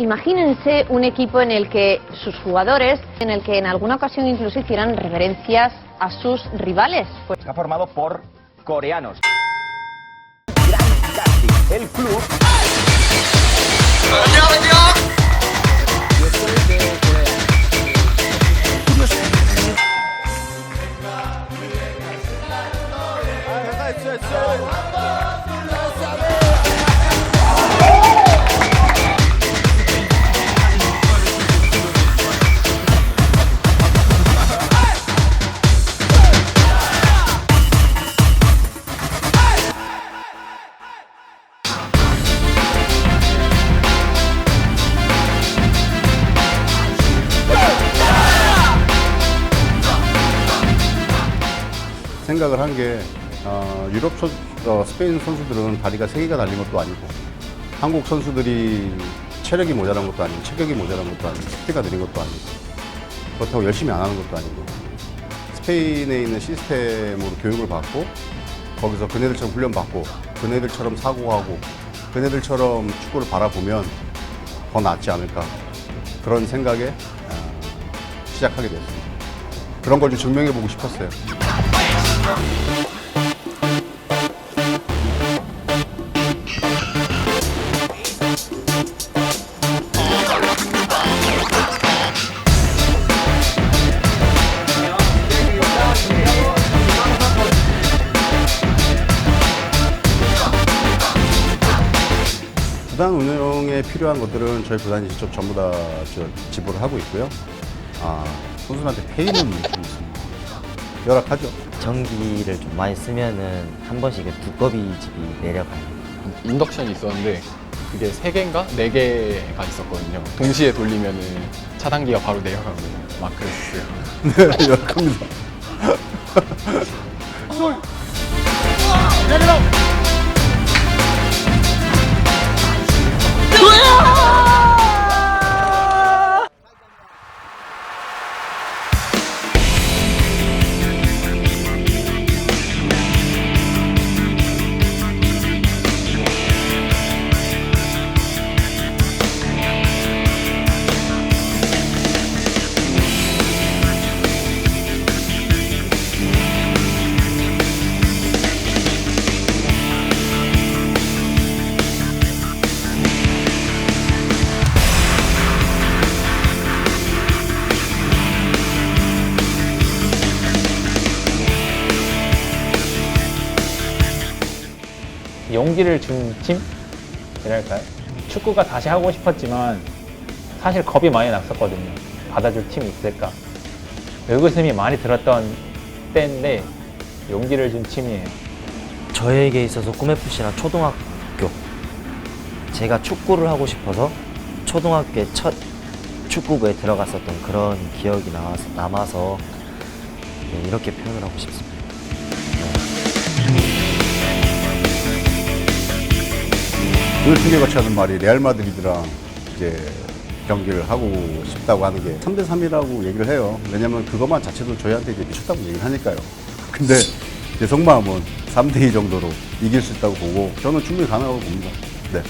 imagínense un equipo en el que sus jugadores, en el que en alguna ocasión incluso hicieran reverencias a sus rivales. Pues Está formado por coreanos. El club. 생각을 한 게 어, 유럽 선, 어, 스페인 선수들은 다리가 세 개가 달린 것도 아니고 한국 선수들이 체력이 모자란 것도 아니고 체격이 모자란 것도 아니고 스피드가 느린 것도 아니고 그렇다고 열심히 안 하는 것도 아니고 스페인에 있는 시스템으로 교육을 받고 거기서 그네들처럼 훈련 받고 그네들처럼 사고하고 그네들처럼 축구를 바라보면 더 낫지 않을까 그런 생각에 어, 시작하게 됐습니다. 그런 걸 좀 증명해 보고 싶었어요. 구단 운영에 필요한 것들은 저희 구단이 직접 전부 다 저, 지불을 하고 있고요. 아, 선수들한테 페이는 좀. 열악하죠. 전기를 좀 많이 쓰면은 한 번씩 이게 두꺼비 집이 내려가요. 인덕션이 있었는데 그게 세개인가네개가 있었거든요. 동시에 돌리면은 차단기가 바로 내려가고 막 그랬어요. 네, 열악합니다. 용기를 준 팀이랄까요? 축구가 다시 하고 싶었지만 사실 겁이 많이 났었거든요. 받아줄 팀이 있을까? 의구심이 많이 들었던 때인데 용기를 준 팀이에요. 저에게 있어서 꿈FC나 초등학교 제가 축구를 하고 싶어서 초등학교에 첫 축구부에 들어갔었던 그런 기억이 나와서, 남아서 네, 이렇게 표현을 하고 싶습니다. 늘 풍계같이 하는 말이 레알 마드리드랑 이제 경기를 하고 싶다고 하는 게 3대 3이라고 얘기를 해요. 왜냐면 그것만 자체도 저희한테 이제 미쳤다고 얘기를 하니까요. 근데 제 속마음은 3대 2 정도로 이길 수 있다고 보고 저는 충분히 가능하다고 봅니다. 네.